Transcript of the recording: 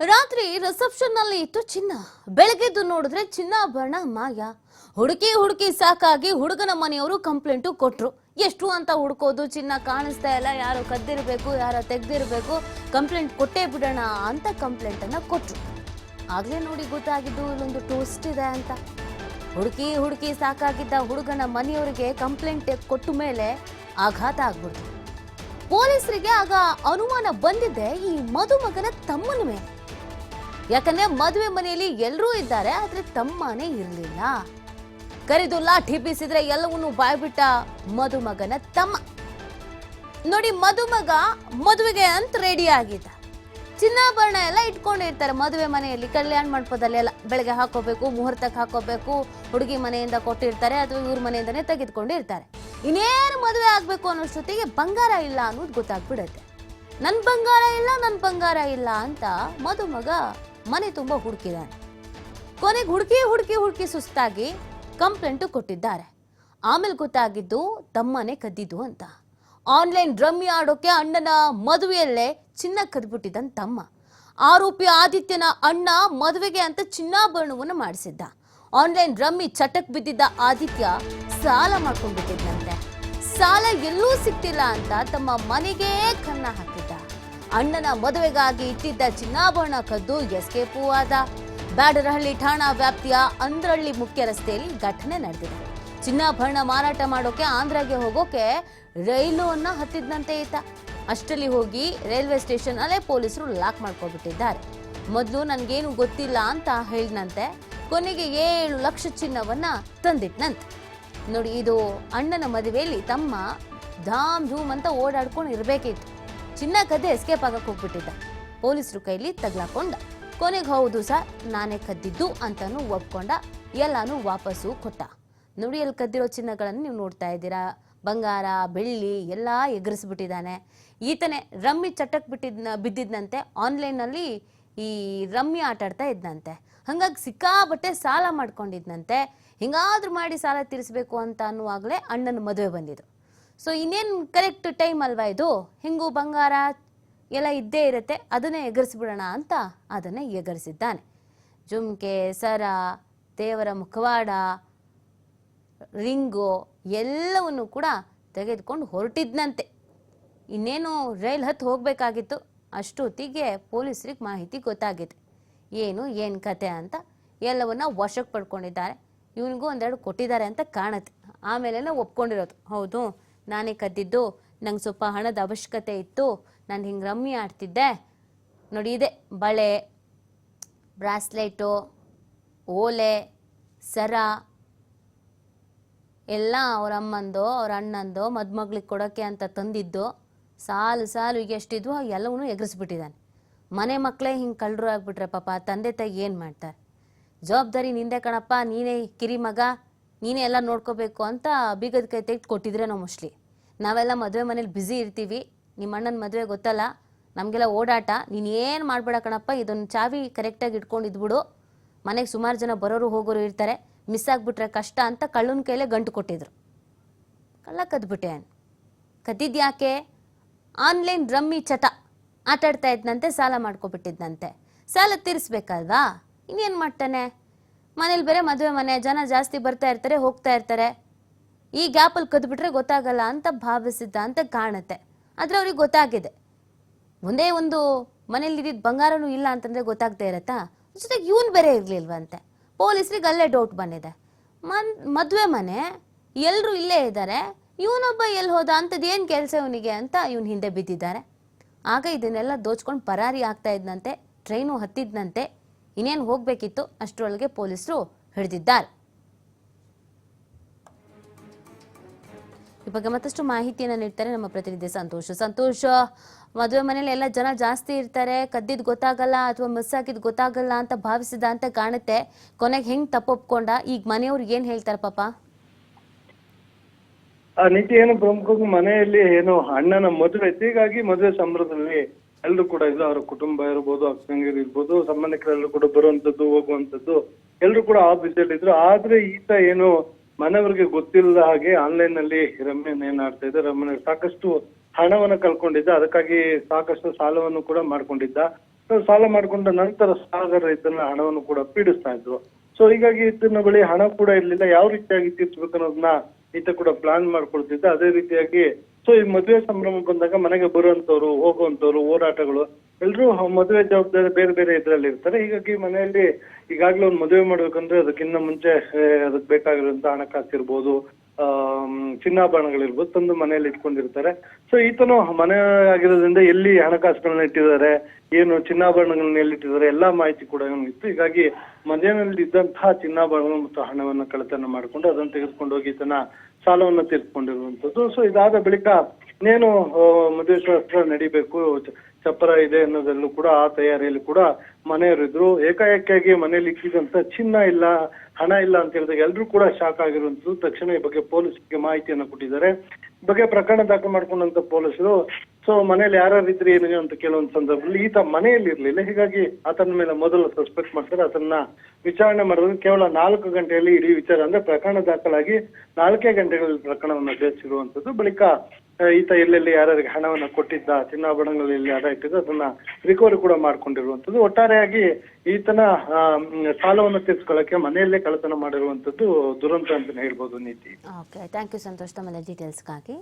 ರಾತ್ರಿ ರಿಸೆಪ್ಷನ್ನಲ್ಲಿ ಇತ್ತು ಚಿನ್ನ. ಬೆಳಗ್ಗೆದ್ದು ನೋಡಿದ್ರೆ ಚಿನ್ನಾಭರಣ ಮಾಯ. ಹುಡುಕಿ ಹುಡುಕಿ ಸಾಕಾಗಿ ಹುಡುಗನ ಮನೆಯವರು ಕಂಪ್ಲೇಂಟು ಕೊಟ್ರು. ಎಷ್ಟು ಅಂತ ಹುಡ್ಕೋದು, ಚಿನ್ನ ಕಾಣಿಸ್ತಾ ಇಲ್ಲ, ಯಾರು ಕದ್ದಿರಬೇಕು, ಯಾರೋ ತೆಗ್ದಿರ್ಬೇಕು, ಕಂಪ್ಲೇಂಟ್ ಕೊಟ್ಟೇ ಬಿಡೋಣ ಅಂತ ಕಂಪ್ಲೇಂಟ್ ಅನ್ನ ಕೊಟ್ರು. ಆಗ್ಲೇ ನೋಡಿ ಗೊತ್ತಾಗಿದ್ದು ಇಲ್ಲೊಂದು ಟೋಸ್ಟ್ ಇದೆ ಅಂತ. ಹುಡುಕಿ ಹುಡುಕಿ ಸಾಕಾಗಿದ್ದ ಹುಡುಗನ ಮನೆಯವರಿಗೆ ಕಂಪ್ಲೇಂಟ್ ಕೊಟ್ಟ ಮೇಲೆ ಆಘಾತ ಆಗ್ಬಿಡ್ತು. ಪೊಲೀಸರಿಗೆ ಆಗ ಅನುಮಾನ ಬಂದಿದೆ, ಈ ಮದುಮಗನ ತಮ್ಮನ ಮೇಲೆ. ಯಾಕಂದ್ರೆ ಮದುವೆ ಮನೆಯಲ್ಲಿ ಎಲ್ಲರೂ ಇದ್ದಾರೆ, ಆದ್ರೆ ತಮ್ಮನೇ ಇರಲಿಲ್ಲ. ಕರೆದು ಲಾಠಿ ಬೀಸಿದ್ರೆ ಎಲ್ಲವನ್ನೂ ಬಾಯ್ಬಿಟ್ಟ ಮದುಮಗನ ತಮ್ಮ. ನೋಡಿ, ಮದುಮಗ ಮದುವೆಗೆ ಅಂತ ರೆಡಿ ಆಗಿದ್ದ ಚಿನ್ನಾಭರಣ ಎಲ್ಲ ಇಟ್ಕೊಂಡಿರ್ತಾರೆ ಮದುವೆ ಮನೆಯಲ್ಲಿ. ಕಲ್ಯಾಣ ಮಂಟಪದಲ್ಲಿ ಎಲ್ಲ ಬೆಳಗ್ಗೆ ಹಾಕೋಬೇಕು, ಮುಹೂರ್ತಕ್ಕೆ ಹಾಕೋಬೇಕು, ಹುಡುಗಿ ಮನೆಯಿಂದ ಕೊಟ್ಟಿರ್ತಾರೆ, ಅಥವಾ ಇವ್ರ ಮನೆಯಿಂದನೇ ತೆಗೆದುಕೊಂಡಿರ್ತಾರೆ. ಇನ್ನೇನು ಮದುವೆ ಆಗಬೇಕು ಅನ್ನೋಷ್ಟೊತ್ತಿಗೆ ಬಂಗಾರ ಇಲ್ಲ ಅನ್ನೋದು ಗೊತ್ತಾಗ್ಬಿಡುತ್ತೆ. ನನ್ನ ಬಂಗಾರ ಇಲ್ಲ ನನ್ನ ಬಂಗಾರ ಇಲ್ಲ ಅಂತ ಮದುಮಗ ಮನೆ ತುಂಬ ಹುಡುಕಿದಾನೆ. ಕೊನೆಗೆ ಹುಡುಕಿ ಹುಡುಕಿ ಹುಡುಕಿ ಸುಸ್ತಾಗಿ ಕಂಪ್ಲೇಂಟು ಕೊಟ್ಟಿದ್ದಾರೆ. ಆಮೇಲೆ ಗೊತ್ತಾಗಿದ್ದು ತಮ್ಮನೇ ಕದ್ದಿದ್ದು ಅಂತ. ಆನ್ಲೈನ್ ರಮ್ಮಿ ಆಡೋಕೆ ಅಣ್ಣನ ಮದುವೆಯಲ್ಲೇ ಚಿನ್ನ ಕದ್ಬಿಟ್ಟಿದ್ದನ್ ತಮ್ಮ. ಆರೋಪಿ ಆದಿತ್ಯನ ಅಣ್ಣ ಮದುವೆಗೆ ಅಂತ ಚಿನ್ನಾಭರಣವನ್ನು ಮಾಡಿಸಿದ್ದ. ಆನ್ಲೈನ್ ರಮ್ಮಿ ಚಟಕ್ ಬಿದ್ದಿದ್ದ ಆದಿತ್ಯ ಸಾಲ ಮಾಡ್ಕೊಂಡ್ಬಿಟ್ಟಿದ್ದಂತೆ ಸಾಲ ಎಲ್ಲೂ ಸಿಕ್ತಿಲ್ಲ ಅಂತ ತಮ್ಮ ಮನೆಗೇ ಕನ್ನ ಹಾಕಿದ್ದ. ಅಣ್ಣನ ಮದುವೆಗಾಗಿ ಇಟ್ಟಿದ್ದ ಚಿನ್ನಾಭರಣ ಕದ್ದು ಎಸ್ಕೇಪು ಆದ. ಬ್ಯಾಡರಹಳ್ಳಿ ಠಾಣಾ ವ್ಯಾಪ್ತಿಯ ಅಂದ್ರಹಳ್ಳಿ ಮುಖ್ಯ ರಸ್ತೆಯಲ್ಲಿ ಘಟನೆ ನಡೆದಿದೆ. ಚಿನ್ನಾಭರಣ ಮಾರಾಟ ಮಾಡೋಕೆ ಆಂಧ್ರಗೆ ಹೋಗೋಕೆ ರೈಲು ಅನ್ನ ಹತ್ತಿದ್ದಂತೆ ಈತ. ಅಷ್ಟರಲ್ಲಿ ಹೋಗಿ ರೈಲ್ವೆ ಸ್ಟೇಷನ್ ಅಲ್ಲೇ ಪೊಲೀಸರು ಲಾಕ್ ಮಾಡ್ಕೊಬಿಟ್ಟಿದ್ದಾರೆ. ಮೊದಲು ನನಗೇನು ಗೊತ್ತಿಲ್ಲ ಅಂತ ಹೇಳಿದಂತೆ ಕೊನೆಗೆ ಏಳು ಲಕ್ಷ ಚಿನ್ನವನ್ನ ತಂದಿಟ್ನಂತೆ. ನೋಡಿ, ಇದು ಅಣ್ಣನ ಮದುವೆಯಲ್ಲಿ ತಮ್ಮ ಧಾಮ್ ಧೂಮ್ ಅಂತ ಓಡಾಡ್ಕೊಂಡು ಇರ್ಬೇಕಿತ್ತು. ಚಿನ್ನ ಕದ್ದೆ ಎಸ್ಕೇಪ್ ಆಗಕ್ಕೆ ಹೋಗ್ಬಿಟ್ಟಿದ್ದ. ಪೊಲೀಸರು ಕೈಲಿ ತಗ್ಲಾಕೊಂಡ. ಕೊನೆಗೆ ಹೌದು ಸರ್, ನಾನೇ ಕದ್ದಿದ್ದು ಅಂತಾನು ಒಪ್ಕೊಂಡ, ಎಲ್ಲಾನು ವಾಪಸ್ಸು ಕೊಟ್ಟ. ನೋಡಿ ಅಲ್ಲಿ ಕದ್ದಿರೋ ಚಿನ್ನಗಳನ್ನು ನೀವು ನೋಡ್ತಾ ಇದ್ದೀರಾ? ಬಂಗಾರ, ಬೆಳ್ಳಿ ಎಲ್ಲ ಎಗರಿಸ್ಬಿಟ್ಟಿದ್ದಾನೆ. ಈತನೇ ರಮ್ಮಿ ಚಟಕ್ ಬಿಟ್ಟಿದ್ನ, ಬಿದ್ದಿದ್ನಂತೆ. ಆನ್ಲೈನಲ್ಲಿ ಈ ರಮ್ಮಿ ಆಟ ಆಡ್ತಾ ಇದ್ದಂತೆ ಹಂಗಾಗಿ ಸಿಕ್ಕಾಬಟ್ಟೆ ಸಾಲ ಮಾಡ್ಕೊಂಡಿದ್ನಂತೆ. ಹಿಂಗಾದ್ರೂ ಮಾಡಿ ಸಾಲ ತೀರಿಸಬೇಕು ಅಂತ ಅನ್ನುವಾಗಲೇ ಅಣ್ಣನ ಮದುವೆ ಬಂದಿದ್ದು. ಸೊ ಇನ್ನೇನು ಕರೆಕ್ಟ್ ಟೈಮ್ ಅಲ್ವಾ ಇದು? ಹೆಂಗು ಬಂಗಾರ ಎಲ್ಲ ಇದ್ದೇ ಇರುತ್ತೆ. ಅದನ್ನೇ ಎಗರಿಸ್ಬಿಡೋಣ ಅಂತ ಅದನ್ನು ಎಗರಿಸಿದ್ದಾನೆ. ಜುಮ್ಕೆ, ಸರ, ದೇವರ ಮುಖವಾಡ, ರಿಂಗು ಎಲ್ಲವನ್ನು ಕೂಡ ತೆಗೆದುಕೊಂಡು ಹೊರಟಿದ್ನಂತೆ. ಇನ್ನೇನು ರೈಲ್ ಹತ್ತು ಹೋಗಬೇಕಾಗಿತ್ತು. ಅಷ್ಟೊತ್ತಿಗೆ ಪೊಲೀಸರಿಗೆ ಮಾಹಿತಿ ಗೊತ್ತಾಗಿದೆ. ಏನು ಏನು ಕತೆ ಅಂತ ಎಲ್ಲವನ್ನ ವಶಕ್ಕೆ ಪಡ್ಕೊಂಡಿದ್ದಾರೆ. ಇವನಿಗೂ ಒಂದೆರಡು ಕೊಟ್ಟಿದ್ದಾರೆ ಅಂತ ಕಾಣುತ್ತೆ. ಆಮೇಲೆ ಒಪ್ಕೊಂಡಿರೋದು. ಹೌದು. ನಾನೇ ಕದ್ದಿದ್ದು, ನಂಗೆ ಸ್ವಲ್ಪ ಹಣದ ಅವಶ್ಯಕತೆ ಇತ್ತು, ನಾನು ಹಿಂಗೆ ರಮ್ಮಿ ಆಡ್ತಿದ್ದೆ. ನೋಡಿ ಇದೆ, ಬಳೆ, ಬ್ರಾಸ್ಲೆಟು, ಓಲೆ, ಸರ, ಎಲ್ಲ ಅವ್ರ ಅಮ್ಮಂದು, ಅವ್ರ ಅಣ್ಣಂದು, ಮದುಮಗ್ಳಿಗೆ ಕೊಡೋಕ್ಕೆ ಅಂತ ತಂದಿದ್ದು. ಸಾಲು ಸಾಲು ಎಷ್ಟಿದ್ವು ಎಲ್ಲವನ್ನೂ ಎಗರಿಸ್ಬಿಟ್ಟಿದ್ದಾನೆ ಮನೆ ಮಕ್ಕಳೇ ಹಿಂಗೆ ಕಳ್ಳರು ಆಗ್ಬಿಟ್ರೆ ಪಾಪ, ತಂದೆ ತಾಯಿ ಏನು ಮಾಡ್ತಾರೆ? ಜವಾಬ್ದಾರಿ ನಿಂದೆ ಕಣಪ್ಪ, ನೀನೇ ಕಿರಿ ಮಗ ನೀನೇ ಎಲ್ಲ ನೋಡ್ಕೋಬೇಕು ಅಂತ ಬೀಗದ ಕೈ ತೆಗೆದು ಕೊಟ್ಟಿದ್ರೆ ನಾವು ಮೋಸ್ಟ್ಲಿ. ನಾವೆಲ್ಲ ಮದುವೆ ಮನೇಲಿ ಬ್ಯುಸಿ ಇರ್ತೀವಿ. ನಿಮ್ಮ ಅಣ್ಣನ ಮದುವೆ ಗೊತ್ತಲ್ಲ? ನಮಗೆಲ್ಲ ಓಡಾಟ. ನೀನು ಏನು ಮಾಡಬೇಡ ಕಣಪ್ಪ, ಇದೊಂದು ಚಾವಿ ಕರೆಕ್ಟಾಗಿ ಇಟ್ಕೊಂಡು ಇದ್ಬಿಡು ಮನೆಗೆ ಸುಮಾರು ಜನ ಬರೋರು ಹೋಗೋರು ಇರ್ತಾರೆ. ಮಿಸ್ ಆಗಿಬಿಟ್ರೆ ಕಷ್ಟ ಅಂತ ಕಳ್ಳನ ಕೈಲೇ ಗಂಟು ಕೊಟ್ಟಿದ್ರು. ಕಳ್ಳ ಕದ್ಬಿಟ್ಟೆ ಕದ್ದಿದ್ಯಾಕೆ? ಆನ್ಲೈನ್ ರಮ್ಮಿ ಚಟ. ಆಟಾಡ್ತಾ ಇದ್ನಂತೆ, ಸಾಲ ಮಾಡ್ಕೊಬಿಟ್ಟಿದ್ದಂತೆ ಸಾಲ ತೀರಿಸ್ಬೇಕಲ್ವಾ? ಇನ್ನೇನು ಮಾಡ್ತಾನೆ? ಮನೇಲಿ ಬೇರೆ ಮದುವೆ ಮನೆ, ಜನ ಜಾಸ್ತಿ ಬರ್ತಾ ಇರ್ತಾರೆ, ಹೋಗ್ತಾ ಇರ್ತಾರೆ. ಈ ಗ್ಯಾಪಲ್ಲಿ ಕದ್ಬಿಟ್ರೆ ಗೊತ್ತಾಗಲ್ಲ ಅಂತ ಭಾವಿಸಿದ್ದ ಅಂತ ಕಾಣುತ್ತೆ. ಆದರೆ ಅವ್ರಿಗೆ ಗೊತ್ತಾಗಿದೆ. ಒಂದೇ ಒಂದು ಮನೇಲಿ ಇದ್ದಿದ್ದ ಬಂಗಾರನೂ ಇಲ್ಲ ಅಂತಂದ್ರೆ ಗೊತ್ತಾಗ್ತಾ ಇರತ್ತಾ? ಜೊತೆಗೆ ಇವನ್ ಬೇರೆ ಇರಲಿಲ್ವಂತೆ. ಪೊಲೀಸರಿಗೆ ಅಲ್ಲೇ ಡೌಟ್ ಬಂದಿದೆ. ಮನ್, ಮದುವೆ ಮನೆ ಎಲ್ಲರೂ ಇಲ್ಲೇ ಇದ್ದಾರೆ. ಇವನೊಬ್ಬ ಎಲ್ಲಿ ಹೋದ ಅಂಥದ್ದು ಏನು ಕೆಲಸ ಇವನಿಗೆ ಅಂತ ಇವನ್ ಹಿಂದೆ ಬಿದ್ದಿದ್ದಾರೆ. ಆಗ ಇದನ್ನೆಲ್ಲ ದೋಚ್ಕೊಂಡು ಪರಾರಿ ಆಗ್ತಾ ಇದ್ನಂತೆ ಟ್ರೈನು ಹತ್ತಿದ್ನಂತೆ. ಇನ್ನೇನು ಹೋಗಬೇಕಿತ್ತು ಅಷ್ಟರೊಳಗೆ ಪೊಲೀಸರು ಹಿಡಿದಿದ್ದಾರೆ. ಈ ಬಗ್ಗೆ ಮತ್ತಷ್ಟು ಮಾಹಿತಿಯನ್ನು ನೀಡ್ತಾರೆ ನಮ್ಮ ಪ್ರತಿನಿಧಿ ಸಂತೋಷ್. ಸಂತೋಷ್, ಮದುವೆ ಮನೇಲಿ ಎಲ್ಲ ಜನ ಜಾಸ್ತಿ ಇರ್ತಾರೆ, ಕದ್ದಿದ್ ಗೊತ್ತಾಗಲ್ಲ ಅಥವಾ ಮಿಸ್ ಆಗಿದ್ ಗೊತ್ತಾಗಲ್ಲ ಅಂತ ಭಾವಿಸಿದ ಅಂತ ಕಾಣುತ್ತೆ. ಕೊನೆಗೆ ಹೆಂಗ್ ತಪ್ಪೊಪ್ಕೊಂಡ? ಈಗ ಮನೆಯವ್ರು ಏನ್ ಹೇಳ್ತಾರೆ ಪಾಪ? ಆ ನೀತಿ ಏನು ಪ್ರಮುಖವಾಗಿ ಮನೆಯಲ್ಲಿ ಏನು ಅಣ್ಣನ ಮದುವೆ ಹೀಗಾಗಿ ಮದುವೆ ಸಂಭ್ರಮದಲ್ಲಿ ಎಲ್ಲರೂ ಕೂಡ ಇದ್ರು ಅವರ ಕುಟುಂಬ ಇರ್ಬೋದು ಅಕ್ಕಂಗಿರು ಇರ್ಬೋದು, ಸಂಬಂಧಿಕರೆಲ್ಲರೂ ಕೂಡ ಬರುವಂತದ್ದು ಹೋಗುವಂತದ್ದು ಎಲ್ಲರೂ ಕೂಡ ಆ ಬಿಸಿಯಲ್ಲಿ ಇದ್ರು. ಆದ್ರೆ ಈತ ಏನು ಮನೆಯವರಿಗೆ ಗೊತ್ತಿಲ್ಲದ ಹಾಗೆ ಆನ್ಲೈನ್ನಲ್ಲಿ ರಮ್ಯನ್ ಏನಾಡ್ತಾ ಇದ್ದ, ರಮ್ಯನ ಸಾಕಷ್ಟು ಹಣವನ್ನ ಕಳ್ಕೊಂಡಿದ್ದ, ಅದಕ್ಕಾಗಿ ಸಾಕಷ್ಟು ಸಾಲವನ್ನು ಕೂಡ ಮಾಡ್ಕೊಂಡಿದ್ದ. ಸಾಲ ಮಾಡಿಕೊಂಡ ನಂತರ ಸಾಲಗಾರ ರೈತನ ಹಣವನ್ನು ಕೂಡ ಪೀಡಿಸ್ತಾ ಇದ್ರು. ಸೊ, ಹೀಗಾಗಿ ಇದನ್ನ ಬಳಿ ಹಣ ಕೂಡ ಇರ್ಲಿಲ್ಲ. ಯಾವ ರೀತಿಯಾಗಿ ತೀರ್ಸ್ಬೇಕು ಅನ್ನೋದನ್ನ ಈತ ಕೂಡ ಪ್ಲಾನ್ ಮಾಡ್ಕೊಳ್ತಿದ್ದ. ಅದೇ ರೀತಿಯಾಗಿ ಸೊ ಈ ಮದುವೆ ಸಂಭ್ರಮ ಬಂದಾಗ ಮನೆಗೆ ಬರುವಂತವ್ರು ಹೋಗುವಂತವ್ರು ಓಡಾಟಗಳು ಎಲ್ರೂ ಮದುವೆ ಜವಾಬ್ದಾರಿ ಬೇರೆ ಬೇರೆ ಇದ್ರಲ್ಲಿ ಇರ್ತಾರೆ. ಹೀಗಾಗಿ ಮನೆಯಲ್ಲಿ ಈಗಾಗ್ಲೇ ಒಂದು ಮದುವೆ ಮಾಡ್ಬೇಕಂದ್ರೆ ಅದಕ್ಕಿಂತ ಮುಂಚೆ ಅದಕ್ಕೆ ಬೇಕಾಗಿರುವಂತ ಹಣಕಾಸು ಇರ್ಬೋದು ಆಮ್, ಚಿನ್ನಾಭರಣಗಳಿರ್ಬೋದು, ತಂದು ಮನೆಯಲ್ಲಿ ಇಟ್ಕೊಂಡಿರ್ತಾರೆ. ಸೊ ಈತನು ಮನೆ ಆಗಿರೋದ್ರಿಂದ ಎಲ್ಲಿ ಹಣಕಾಸುಗಳನ್ನ ಇಟ್ಟಿದ್ದಾರೆ, ಏನು ಚಿನ್ನಾಭರಣಗಳನ್ನ ಎಲ್ಲಿ ಇಟ್ಟಿದ್ದಾರೆ, ಎಲ್ಲಾ ಮಾಹಿತಿ ಕೂಡ ಇತ್ತು. ಹೀಗಾಗಿ ಮನೆಯಲ್ಲಿ ಇದ್ದಂತಹ ಚಿನ್ನಾಭರಣಗಳು ಮತ್ತು ಹಣವನ್ನ ಕಳೆತನ ಮಾಡಿಕೊಂಡು ಅದನ್ನು ತೆಗೆದುಕೊಂಡು ಹೋಗಿ ಈತನ ಸಾಲವನ್ನು ತೀರ್ಕೊಂಡಿರುವಂತದ್ದು ಸೊ ಇದಾದ ಬಳಿಕ, ಇನ್ನೇನು ಮದುವೆ ಶಾಸ್ತ್ರ ನಡಿಬೇಕು ಚಪ್ಪರ ಇದೆ ಅನ್ನೋದಲ್ಲೂ ಕೂಡ ಆ ತಯಾರಿಯಲ್ಲಿ ಕೂಡ ಮನೆಯವರಿದ್ರು ಏಕಾಏಕಿಯಾಗಿ ಮನೆಯಲ್ಲಿ ಇಕ್ಕಿದಂತ ಚಿನ್ನ ಇಲ್ಲ, ಹಣ ಇಲ್ಲ ಅಂತ ಹೇಳಿದಾಗ ಎಲ್ಲರೂ ಕೂಡ ಶಾಕ್ ಆಗಿರುವಂತದ್ದು ತಕ್ಷಣ ಈ ಬಗ್ಗೆ ಪೊಲೀಸರಿಗೆ ಮಾಹಿತಿಯನ್ನು ಕೊಟ್ಟಿದ್ದಾರೆ. ಬಗ್ಗೆ ಪ್ರಕರಣ ದಾಖಲು ಮಾಡ್ಕೊಂಡಂತ ಪೊಲೀಸರು, ಸೊ ಮನೆಯಲ್ಲಿ ಯಾರ ರೀತಿ ಏನು ಅಂತ ಕೇಳುವಂತ ಸಂದರ್ಭದಲ್ಲಿ ಈತ ಮನೆಯಲ್ಲಿ ಇರ್ಲಿಲ್ಲ. ಹೀಗಾಗಿ ಆತನ ಮೇಲೆ ಮೊದಲು ಸಸ್ಪೆಕ್ಟ್ ಮಾಡ್ತಾರೆ. ಅದನ್ನ ವಿಚಾರಣೆ ಮಾಡೋದು ಕೇವಲ ನಾಲ್ಕು ಗಂಟೆಯಲ್ಲಿ ಇಡೀ ವಿಚಾರ ಅಂದ್ರೆ ಪ್ರಕರಣ ದಾಖಲಾಗಿ ನಾಲ್ಕೇ ಗಂಟೆಗಳಲ್ಲಿ ಪ್ರಕರಣವನ್ನು ಬೇಸಿರುವಂತದ್ದು ಬಳಿಕ ಈತ ಎಲ್ಲೆಲ್ಲಿ ಯಾರ್ಯಾರಿಗೆ ಹಣವನ್ನ ಕೊಟ್ಟಿದ್ದ ಚಿನ್ನಾಭರಣಗಳಲ್ಲಿ ಅಡ ಇಟ್ಟಿದ್ದು, ಅದನ್ನ ರಿಕವರಿ ಕೂಡ ಮಾಡ್ಕೊಂಡಿರುವಂತದ್ದು ಒಟ್ಟಾರೆಯಾಗಿ ಈತನ ಸಾಲವನ್ನು ತೀರ್ಸ್ಕೊಳ್ಳಕ್ಕೆ ಮನೆಯಲ್ಲೇ ಕಳ್ಳತನ ಮಾಡಿರುವಂತದ್ದು ದುರಂತ ಅಂತ ಹೇಳ್ಬೋದು ನೀತಿ. ಓಕೆ ಥ್ಯಾಂಕ್ ಯು ಸಂತೋಷ್ ತಮ್ಮ ಡೀಟೇಲ್ಸ್ಗಾಗಿ